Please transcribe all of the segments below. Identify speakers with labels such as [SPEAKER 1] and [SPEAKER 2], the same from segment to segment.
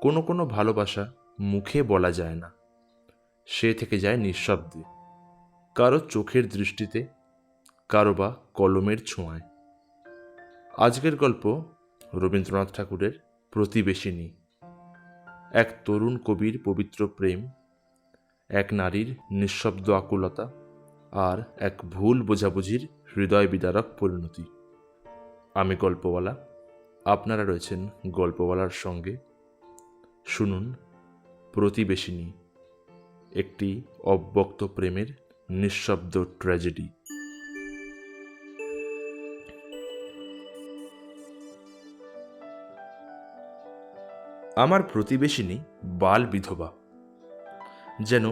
[SPEAKER 1] কোনো কোনো ভালোবাসা মুখে বলা যায় না। সে থেকে যায় নিঃশব্দে। কারও চোখের দৃষ্টিতে, কারও বা কলমের ছোঁয়ায়। আজকের গল্প রবীন্দ্রনাথ ঠাকুরের প্রতিবেশিনী। এক তরুণ কবির পবিত্র প্রেম, এক নারীর নিঃশব্দ আকুলতা আর এক ভুল বোঝাবুঝির হৃদয় বিদারক পরিণতি। আমি গল্পওয়ালা, আপনারা রয়েছেন গল্পওয়ালার সঙ্গে শুনুন, প্রতিবেশিনী, একটি অব্যক্ত প্রেমের নিঃশব্দ ট্র্যাজেডি আমার প্রতিবেশিনী বাল বিধবা, যেন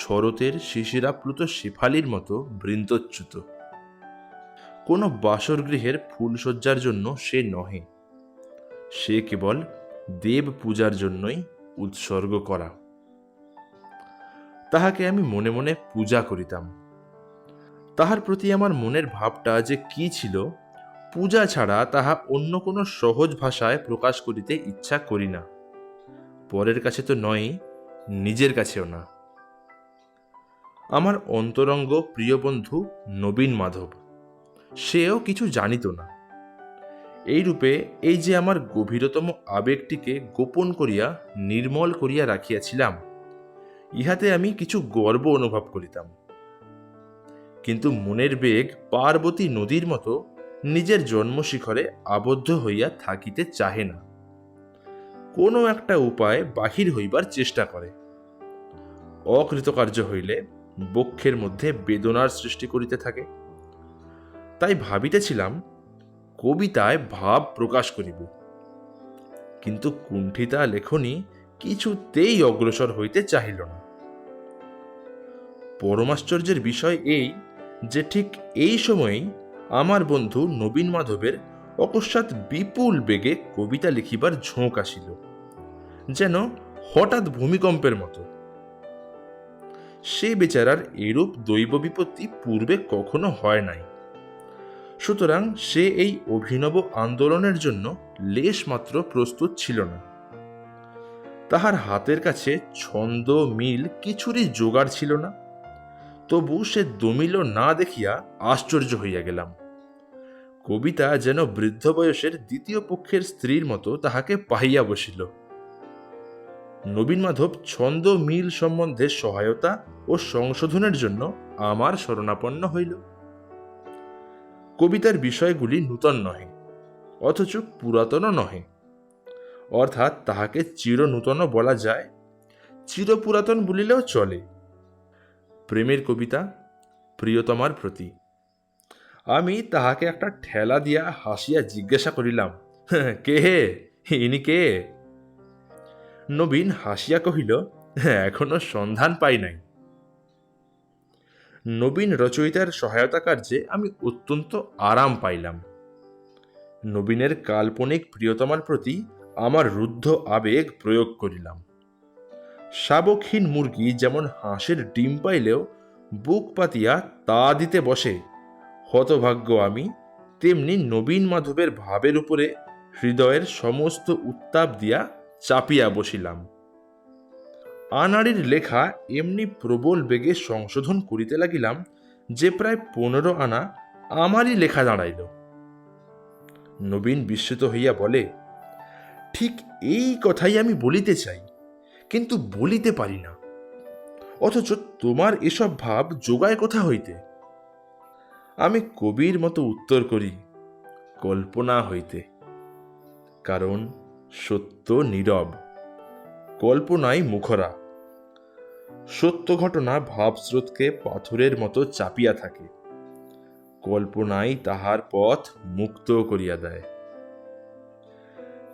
[SPEAKER 1] শরতের শিশিরাপ্লুত শেফালির মতো বৃন্দচ্যুত। কোনো বাসরগৃহের ফুলসজ্জার জন্য সে নহে, সে কেবল দেব পূজার জন্যই উৎসর্গ করা। তাহাকে আমি মনে মনে পূজা করিতাম। তাহার প্রতি আমার মনের ভাবটা যে কি ছিল, পূজা ছাড়া তাহা অন্য কোনো সহজ ভাষায় প্রকাশ করিতে ইচ্ছা করি না। পরের কাছে তো নয়, নিজের কাছেও না। আমার অন্তরঙ্গ প্রিয় বন্ধু নবীন মাধব, সেও কিছু জানিত না। এই রূপে এই যে আমার গভীরতম আবেগটিকে গোপন করিয়া, নির্মল করিয়া রাখিয়াছিলাম, ইহাতে আমি কিছু গর্ব অনুভব করিতাম। কিন্তু মনের বেগ পার্বতী নদীর মতো নিজের জন্মশিখরে আবদ্ধ হইয়া থাকিতে চাহে না। কোনো একটা উপায় বাহির হইবার চেষ্টা করে। অকৃতকার্য হইলে বক্ষের মধ্যে বেদনার সৃষ্টি করিতে থাকে। তাই ভাবিতেছিলাম কবিতায় ভাব প্রকাশ করিব। কিন্তু কুণ্ঠিতা লেখনী কিছুতেই অগ্রসর হইতে চাহিল না। পরমাশ্চর্যের বিষয় এই যে ঠিক এই সময়েই আমার বন্ধু নবীন মাধবের অকস্মাৎ বিপুল বেগে কবিতা লিখিবার ঝোঁক আসিল, যেন হঠাৎ ভূমিকম্পের মতো। সে বেচারার এরূপ দৈব বিপত্তি পূর্বে কখনো হয় নাই। সুতরাং সে এই অভিনব আন্দোলনের জন্য লেশ মাত্র প্রস্তুত ছিল না। তাহার হাতের কাছে ছন্দ, মিল কিছুরই জোগাড় ছিল না। তবু সে দমিল না দেখিয়া আশ্চর্য হইয়া গেলাম। কবিতা যেন বৃদ্ধ বয়সের দ্বিতীয় পক্ষের স্ত্রীর মতো তাহাকে পাহিয়া বসিল। নবীন মাধব ছন্দ, মিল সম্বন্ধে সহায়তা ও সংশোধনের জন্য আমার শরণাপন্ন হইল। কবিতার বিষয়গুলি নূতন নহে, অথচ পুরাতনও নহে। অর্থাৎ তাহাকে চির নূতন বলা যায় চির পুরাতন বলিলেও চলে। প্রেমের কবিতা, প্রিয়তমার প্রতি। আমি তাহাকে একটা ঠেলা দিয়া হাসিয়া জিজ্ঞাসা করিলাম, কে হে? ইনি কে? নবীন হাসিয়া কহিল, এখনও সন্ধান পাই নাই। নবীন রচয়িতার সহায়তা কার্যে আমি অত্যন্ত আরাম পাইলাম। নবীনের কাল্পনিক প্রিয়তমার প্রতি আমার রুদ্ধ আবেগ প্রয়োগ করিলাম। শাবকহীন মুরগি যেমন হাঁসের ডিম পাইলেও বুক পাতিয়া তা দিতে বসে। হতভাগ্য আমি তেমনি নবীন মাধবের ভাবের উপরে হৃদয়ের সমস্ত উত্তাপ দিয়া চাপিয়া বসিলাম। আনাড়ির লেখা এমনি প্রবল বেগে সংশোধন করিতে লাগিলাম যে প্রায় পনেরো আনা আমারই লেখা দাঁড়াইল। নবীন বিস্মিত হইয়া বলে, ঠিক এই কথাই আমি বলিতে চাই, কিন্তু বলিতে পারি না। অথচ তোমার এসব ভাব যোগায় কোথা হইতে। আমি কবির মতো উত্তর করি, কল্পনা হইতে। কারণ সত্য নীরব কল্পনায় মুখরা। সত্য ঘটনা ভাবস্রোতকে পাথরের মতো চাপিয়া থাকে। কল্পনাই তাহার পথ মুক্ত করিয়া দেয়।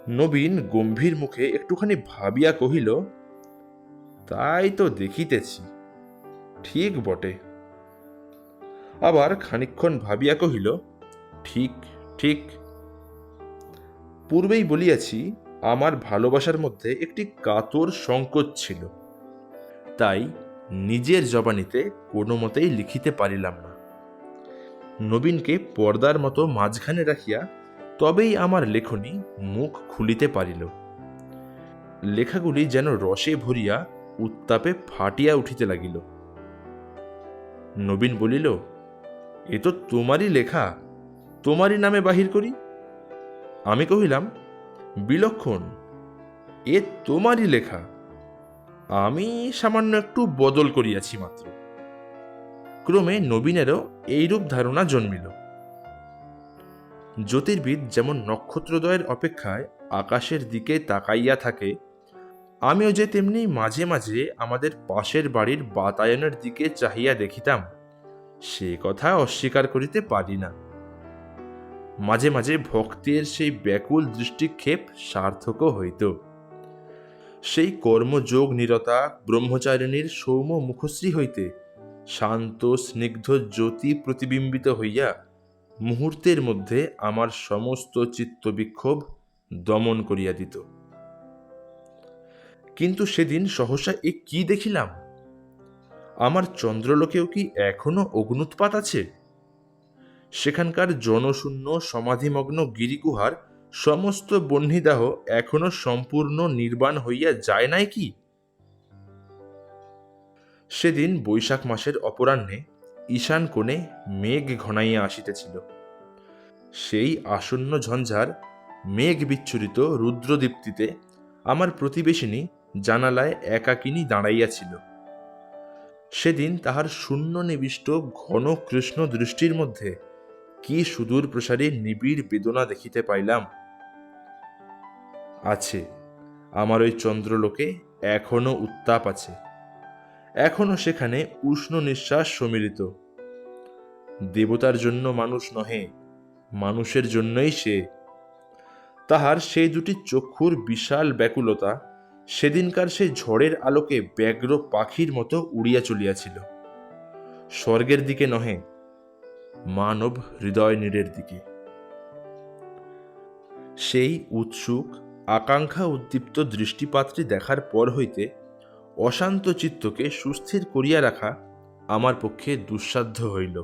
[SPEAKER 1] নবীন গম্ভীর মুখে একটুখানি ভাবিয়া কহিল, তাই তো দেখিতেছি, ঠিক বটে। আবার খানিক্ষণ ভাবিয়া কহিল, ঠিক ঠিক। পূর্বেই বলিয়াছি, আমার ভালোবাসার মধ্যে একটি কাতর সংকোচ ছিল। তাই নিজের জবানিতে কোনো মতেই লিখিতে পারিলাম না। নবীনকে পর্দার মতো মাঝখানে রাখিয়া তবেই আমার লেখনী মুখ খুলিতে পারিল। লেখাগুলি যেন রসে ভরিয়া উত্তাপে ফাটিয়া উঠিতে লাগিল। নবীন বলিল, এ তো তোমারই লেখা, তোমারই নামে বাহির করি? আমি কহিলাম, বিলক্ষণ, এ তোমারই লেখা। আমি সামান্য একটু বদল করিয়াছি মাত্র। ক্রমে নবীনেরও এইরূপ ধারণা জন্মিল। জ্যোতির্বিদ যেমন নক্ষত্রদয়ের অপেক্ষায় আকাশের দিকে তাকাইয়া থাকে, আমিও যে তেমনি মাঝে মাঝে আমাদের পাশের বাড়ির বাতায়নের দিকে চাহিয়া দেখিতাম, সে কথা অস্বীকার করিতে পারি না। মাঝে মাঝে ভক্তের সেই ব্যাকুল দৃষ্টিক্ষেপ সার্থকও হইত। সেই কর্মযোগ নিরতা ব্রহ্মচারিণীর সৌম্য মুখশ্রী হইতে শান্ত, স্নিগ্ধ জ্যোতি প্রতিবিম্বিত হইয়া মুহূর্তের মধ্যে আমার সমস্ত চিত্তবিক্ষোভ দমন করিয়া দিত। কিন্তু সেদিন সহসা এ কি দেখিলাম? আমার চন্দ্রলোকেও কি এখনও অগ্নুৎপাত আছে? সেখানকার জনশূন্য সমাধিমগ্ন গিরিগুহার সমস্ত বহ্নিদাহ এখনও সম্পূর্ণ নির্বাণ হইয়া যায় নাই কি? সেদিন বৈশাখ মাসের অপরাহ্নে ঈশান কোণে মেঘ ঘনাইয়া আসিতেছিল। সেই আসন্ন ঝঞ্ঝার মেঘ বিচ্ছুরিত রুদ্রদীপ্তিতে আমার প্রতিবেশিনী জানালায় একাকিনী দাঁড়াইয়াছিল। সেদিন তাহার শূন্য নিবিষ্ট ঘন কৃষ্ণ দৃষ্টির মধ্যে কি সুদূর প্রসারী নিবিড় বেদনা দেখিতে পাইলাম। আছে। আমার ওই চন্দ্রলোকে এখনও উত্তাপ আছে। এখনও সেখানে উষ্ণ নিঃশ্বাস সমিলিত দেবতার জন্য মানুষ নহে, মানুষের জন্যই সে। তাহার সেই দুটি চক্ষুর বিশাল ব্যাকুলতা সেদিনকার সেই ঝড়ের আলোকে ব্যগ্র পাখির মতো উড়িয়া চলিয়াছিল। স্বর্গের দিকে নহে, মানব হৃদয় নীড়ের দিকে। সেই উৎসুক আকাঙ্ক্ষা উদ্দীপ্ত দৃষ্টিপাতটি দেখার পর হইতে অশান্ত চিত্তকে সুস্থির করিয়া রাখা আমার পক্ষে দুঃসাধ্য হইল।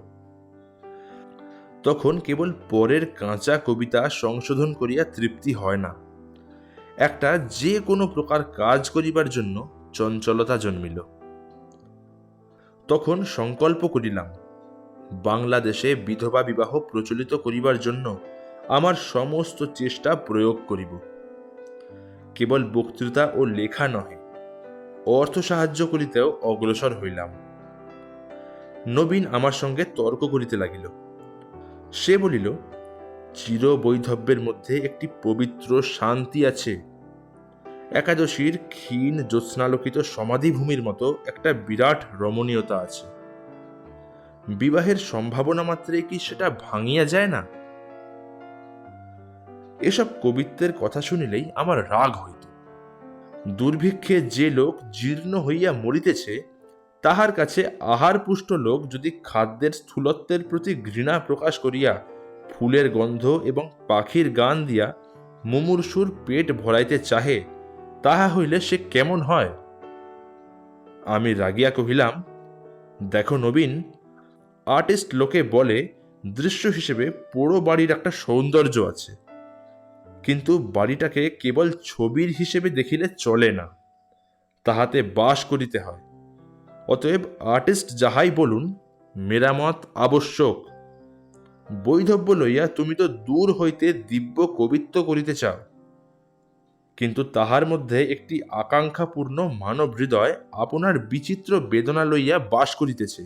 [SPEAKER 1] তখন কেবল পরের কাঁচা কবিতা সংশোধন করিয়া তৃপ্তি হয় না। একটা যে কোনো প্রকার কাজ করিবার জন্য চঞ্চলতা জন্মিল। তখন সংকল্প করিলাম, বাংলাদেশে বিধবা বিবাহ প্রচলিত করিবার জন্য আমার সমস্ত চেষ্টা প্রয়োগ করিব। কেবল বক্তৃতা ও লেখা নহে, অর্থ সাহায্য করিতেও অগ্রসর হইলাম। নবীন আমার সঙ্গে তর্ক করিতে লাগিল। সে বলিল চির বৈধব্যের মধ্যে একটি পবিত্র শান্তি আছে। একাদশীর ক্ষীণ জ্যোৎস্নালোকিত সমাধিভূমির মতো একটা বিরাট রমণীয়তা আছে। বিবাহের সম্ভাবনা মাত্রে কি সেটা ভাঙিয়া যায় না? এসব কবিত্বের কথা শুনিলেই আমার রাগ হইত। দুর্ভিক্ষে যে লোক জীর্ণ হইয়া মরিতেছে, তাহার কাছে আহার পুষ্ট লোক যদি খাদ্যের স্থূলত্বের প্রতি ঘৃণা প্রকাশ করিয়া ফুলের গন্ধ এবং পাখির গান দিয়া মুমূর্ষুর পেট ভরাইতে চাহে, তাহা হইলে সে কেমন হয়? আমি রাগিয়া কহিলাম, দেখো নবীন, আর্টিস্ট লোকে বলে দৃশ্য হিসেবে পোড়ো বাড়ির একটা সৌন্দর্য আছে। কিন্তু বাড়িটাকে কেবল ছবির হিসেবে দেখিলে চলে না, তাহাতে বাস করিতে হয়। অতএব আর্টিস্ট যাহাই বলুন, মেরামত আবশ্যক। বৈধব্য লইয়া তুমি তো দূর হইতে দিব্য কবিত্ব করিতে চাও। কিন্তু তাহার মধ্যে একটি আকাঙ্ক্ষাপূর্ণ মানব হৃদয় আপনার বিচিত্র বেদনা লইয়া বাস করিতেছে,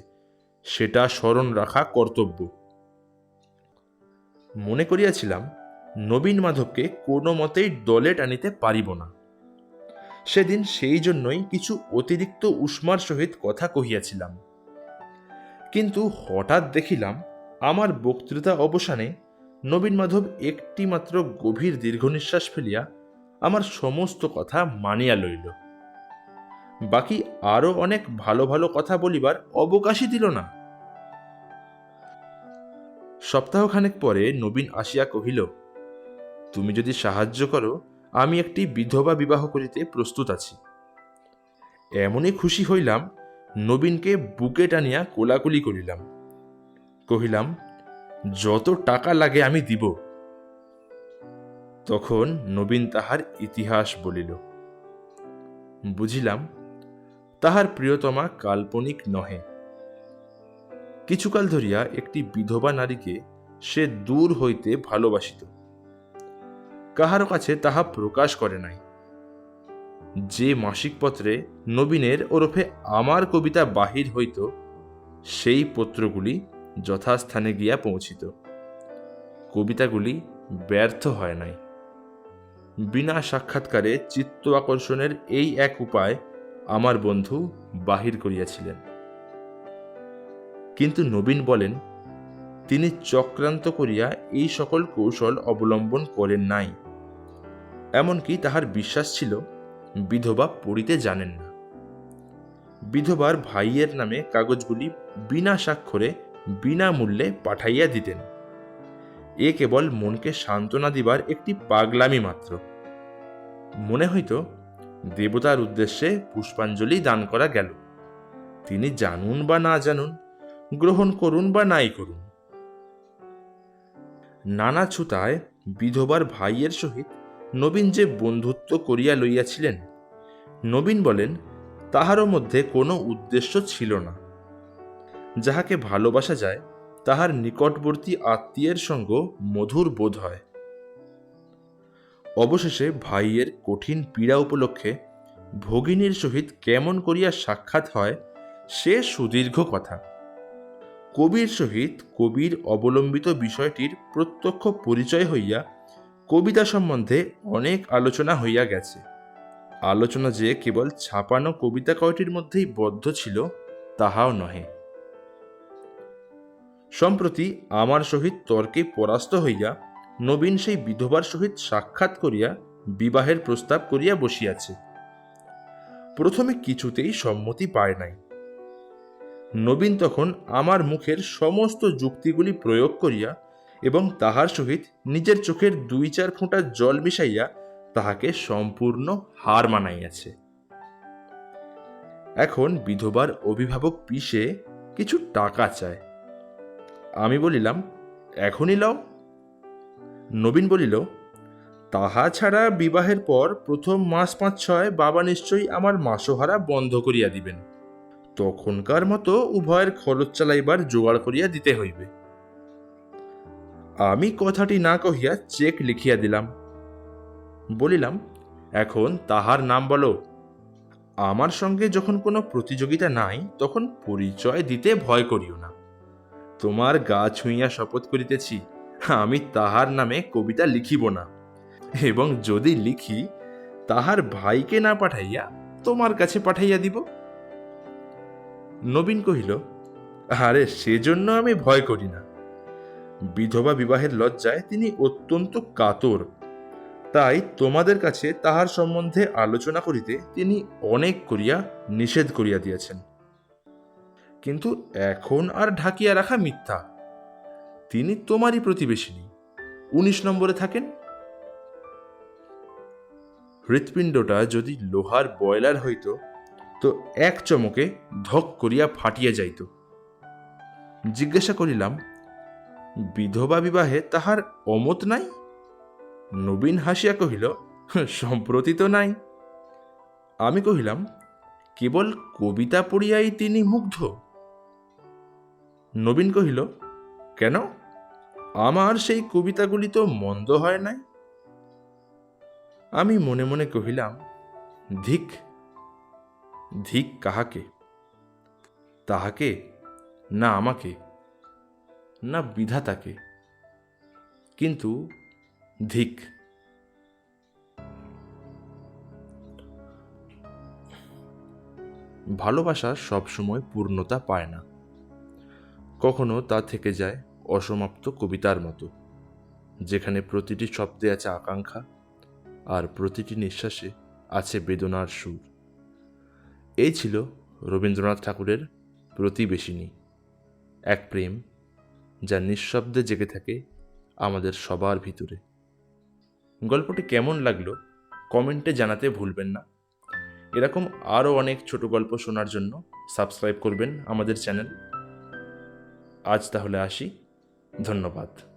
[SPEAKER 1] সেটা স্মরণ রাখা কর্তব্য। মনে করিয়াছিলাম নবীন মাধবকে কোনো মতেই দলে টানিতে পারিব না। সেদিন সেই জন্যই কিছু অতিরিক্ত উষ্মার সহিত কথা কহিয়াছিলাম। কিন্তু হঠাৎ দেখিলাম, আমার বক্তৃতা অবসানে নবীন মাধব একটি মাত্র গভীর দীর্ঘ নিঃশ্বাস ফেলিয়া আমার সমস্ত কথা মানিয়া লইল। বাকি আরও অনেক ভালো ভালো কথা বলিবার অবকাশই দিল না। সপ্তাহখানেক পরে নবীন আসিয়া কহিল তুমি যদি সাহায্য করো, আমি একটি বিধবা বিবাহ করিতে প্রস্তুত আছি। এমনই খুশি হইলাম, নবীনকে বুকে টানিয়া কোলাকুলি করিলাম। কহিলাম, যত টাকা লাগে আমি দিব। তখন নবীন তাহার ইতিহাস বলিল। বুঝিলাম, তাহার প্রিয়তমা কাল্পনিক নহে। কিছুকাল ধরিয়া একটি বিধবা নারীকে সে দূর হইতে ভালোবাসিত। কাহারও কাছে তাহা প্রকাশ করে নাই। যে মাসিক পত্রে নবীনের ওরফে আমার কবিতা বাহির হইত, সেই পত্রগুলি যথাস্থানে গিয়া পৌঁছিত। কবিতাগুলি ব্যর্থ হয় নাই। বিনা সাক্ষাৎকারে চিত্ত আকর্ষণের এই এক উপায় আমার বন্ধু বাহির করিয়াছিলেন। কিন্তু নবীন বলেন, তিনি চক্রান্ত করিয়া এই সকল কৌশল অবলম্বন করেন নাই। এমনকি তাহার বিশ্বাস ছিল, বিধবা পড়িতে জানেন না। বিধবার ভাইয়ের নামে কাগজগুলি বিনা স্বাক্ষরে বিনামূল্যে পাঠাইয়া দিতেন। এ কেবল মনকে সান্ত্বনা দিবার একটি পাগলামি মাত্র। মনে হইত, দেবতার উদ্দেশ্যে পুষ্পাঞ্জলি দান করা গেল। তিনি জানুন বা না জানুন, গ্রহণ করুন বা নাই করুন। নানা ছুতায় বিধবার ভাইয়ের সহিত নবীন যে বন্ধুত্ব করিয়া লইয়াছিলেন। নবীন বলেন, তাহারও মধ্যে কোনো উদ্দেশ্য ছিল না। যাহাকে ভালোবাসা যায়, তাহার নিকটবর্তী আত্মীয়ের সঙ্গ মধুর বোধ হয়। অবশেষে ভাইয়ের কঠিন পীড়া উপলক্ষে ভগিনীর সহিত কেমন করিয়া সাক্ষাৎ হয়, সে সুদীর্ঘ কথা। কবির সহিত কবির অবলম্বিত বিষয়টির প্রত্যক্ষ পরিচয় হইয়া কবিতা সম্বন্ধে অনেক আলোচনা হইয়া গেছে। আলোচনা যে কেবল ছাপানো কবিতা কয়টির মধ্যেই বদ্ধ ছিল, তাহাও নহে। সম্প্রতি আমার সহিত তর্কে পরাস্ত হইয়া নবীন সেই বিধবার সহিত সাক্ষাৎ করিয়া বিবাহের প্রস্তাব করিয়া বসিয়াছে। প্রথমে কিছুতেই সম্মতি পায় নাই। নবীন তখন আমার মুখের সমস্ত যুক্তিগুলি প্রয়োগ করিয়া এবং তাহার সহিত নিজের চোখের দুই চার ফোঁটা জল মিশাইয়া তাহাকে সম্পূর্ণ হার মানাইয়াছে। এখন বিধবার অভিভাবক পিসে কিছু টাকা চায়। আমি বলিলাম, এখনই লও। নবীন বলিল, তাহা ছাড়া বিবাহের পর প্রথম মাস পাঁচ ছয় বাবা নিশ্চয়ই আমার মাসোহারা বন্ধ করিয়া দিবেন। তখনকার মতো উভয়ের খরচ চালাইবার জোগাড় করিয়া দিতে হইবে। আমি কথাটি না কহিয়া চেক লিখিয়া দিলাম। বলিলাম, এখন তাহার নাম বলো। আমার সঙ্গে যখন কোনো প্রতিযোগিতা নাই, তখন পরিচয় দিতে ভয় করিও না। তোমার গা ছুঁইয়া শপথ করিতেছি, আমি তাহার নামে কবিতা লিখিব না। এবং যদি লিখি, তাহার ভাইকে না পাঠাইয়া তোমার কাছে পাঠাইয়া দিব? নবীন কহিল, আরে, সেজন্য আমি ভয় করি না। বিধবা বিবাহের লজ্জায় তিনি অত্যন্ত কাতর। তাই তোমাদের কাছে তাহার সম্বন্ধে আলোচনা করিতে তিনি অনেক করিয়া নিষেধ করিয়া দিয়েছেন। কিন্তু এখন আর ঢাকিয়া রাখা মিথ্যা। তিনি তোমারই প্রতিবেশিনী। উনিশ নম্বরে থাকেন। হৃৎপিণ্ডটা যদি লোহার বয়লার হইত, তো এক চমকে ধক করিয়া ফাটিয়া যাইত। জিজ্ঞাসা করিলাম বিধবা বিবাহে তাহার অমত নাই? নবীন হাসিয়া কহিল, সম্প্রতি তো নাই। আমি কহিলাম, কেবল কবিতা পড়িয়াই তিনি মুগ্ধ? নবীন কহিল, কেন? আমার সেই কবিতাগুলি তো মন্দ হয় নাই? আমি মনে মনে কহিলাম, ধিক ধিক কাহাকে? তাহাকে? না আমাকে? না বিধাতাকে, কিন্তু ধিক। ভালোবাসা সবসময় পূর্ণতা পায় না। কখনো তা থেকে যায় অসমাপ্ত কবিতার মতো, যেখানে প্রতিটি শব্দে আছে আকাঙ্ক্ষা আর প্রতিটি নিঃশ্বাসে আছে বেদনার সুর। এই ছিল রবীন্দ্রনাথ ঠাকুরের প্রতিবেশিনী, এক প্রেম যা নিঃশব্দে জেগে থাকে আমাদের সবার ভিতরে। গল্পটি কেমন লাগল কমেন্টে জানাতে ভুলবেন না। এরকম আরও অনেক ছোট গল্প শোনার জন্য সাবস্ক্রাইব করবেন আমাদের চ্যানেল। আজ তাহলে আসি। ধন্যবাদ।